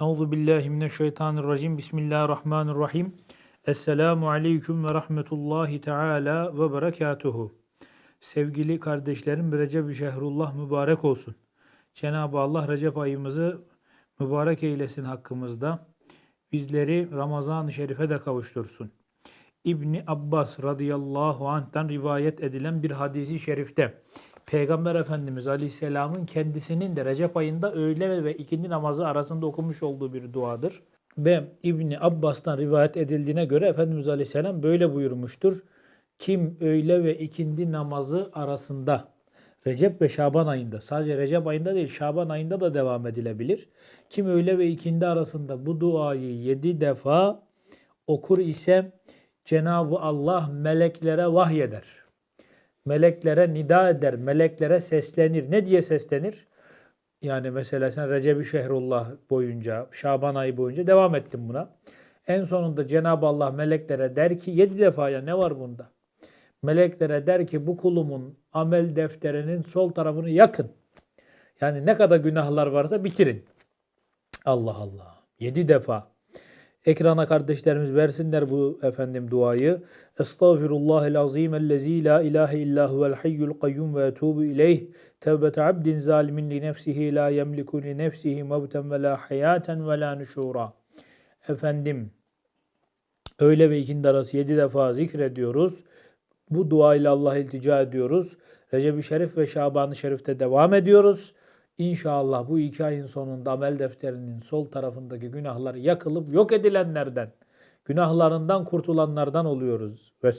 Euzu billahi mineşşeytanirracim. Bismillahirrahmanirrahim. Esselamu aleyküm ve rahmetullahi teala ve berekatuhu. Sevgili kardeşlerim Recep-i Şehrullah mübarek olsun. Cenab-ı Allah Recep ayımızı mübarek eylesin hakkımızda. Bizleri Ramazan-ı Şerif'e de kavuştursun. İbni Abbas radıyallahu anh'tan rivayet edilen bir hadisi şerifte Peygamber Efendimiz Aleyhisselam'ın kendisinin de Recep ayında öğle ve ikindi namazı arasında okumuş olduğu bir duadır. Ve İbni Abbas'tan rivayet edildiğine göre Efendimiz Aleyhisselam böyle buyurmuştur. Kim öğle ve ikindi namazı arasında Recep ve Şaban ayında sadece Recep ayında değil Şaban ayında da devam edilebilir. Kim öğle ve ikindi arasında bu duayı yedi defa okur ise Cenab-ı Allah meleklere vahyeder. Meleklere nida eder, meleklere seslenir. Ne diye seslenir? Yani mesela sen Recep-i Şehrullah boyunca, Şaban ayı boyunca devam ettin buna. En sonunda Cenab-ı Allah meleklere der ki yedi defa ya ne var bunda? Meleklere der ki bu kulumun amel defterinin sol tarafını yakın. Yani ne kadar günahlar varsa bitirin. Allah Allah. Yedi defa. Ekrana kardeşlerimiz versinler bu efendim duayı. Estağfirullahel azim ellezî la ilahe illa huvel hayyul kayyum ve etûbü ileyh. Tevbete abdin zalimin li nefsihi la yemliku li nefsihi mevten ve la hayaten ve la nüşura. Efendim öğle ve ikindi arası yedi defa zikrediyoruz. Bu dua ile Allah'a iltica ediyoruz. Recep-i Şerif ve Şaban-ı Şerif'te devam ediyoruz. İnşallah bu iki ayın sonunda amel defterinin sol tarafındaki günahlar yakılıp yok edilenlerden, günahlarından kurtulanlardan oluyoruz. Ve